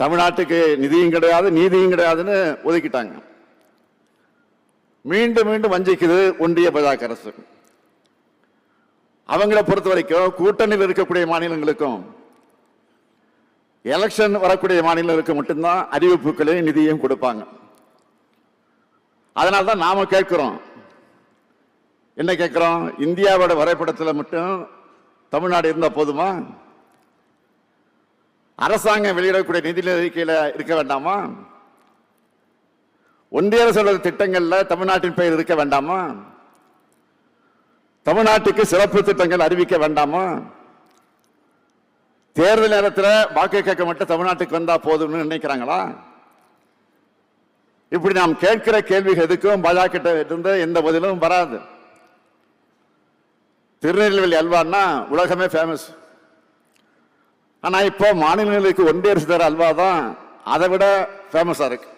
தமிழ்நாட்டுக்கு நிதியும் கிடையாது நீதியும் கிடையாதுன்னு ஒதுக்கிட்டாங்க. மீண்டும் மீண்டும் வஞ்சிக்குது ஒன்றிய பாஜக அரசு. அவங்கள பொறுத்த வரைக்கும் கூட்டணியில் இருக்கக்கூடிய மாநிலங்களுக்கும் எலெக்ஷன் வரக்கூடிய மாநிலங்களுக்கு மட்டும்தான் அறிவிப்புகளையும் நிதியும் கொடுப்பாங்க. அதனால தான் நாம கேட்கிறோம். என்ன கேட்கிறோம்? இந்தியாவோட வரைபடத்தில் மட்டும் தமிழ்நாடு இருந்தால் போதுமா? அரசாங்கம் வெளியிடக்கூடிய நிதி அறிக்கையில் இருக்க வேண்டாமா? ஒன்றிய அரசோட திட்டங்களில் தமிழ்நாட்டின் பெயர் இருக்க வேண்டாமா? தமிழ்நாட்டுக்கு சிறப்பு திட்டங்கள் அறிவிக்க வேண்டாமா? தேர்தல் நேரத்தில் வாக்கு கேட்க மட்டும் தமிழ்நாட்டுக்கு வந்தா போதும்னு நினைக்கிறாங்களா? இப்படி நாம் கேட்கிற கேள்விகள் எதுக்கும் பாஜக இருந்து எந்த பதிலும் வராது. திருநெல்வேலி அல்வான்னா உலகமே ஃபேமஸ் ஆனால் இப்போ மாநிலங்களுக்கு ஒன்றிய அரசு தர அல்வா தான் அதை விட ஃபேமஸாக இருக்குது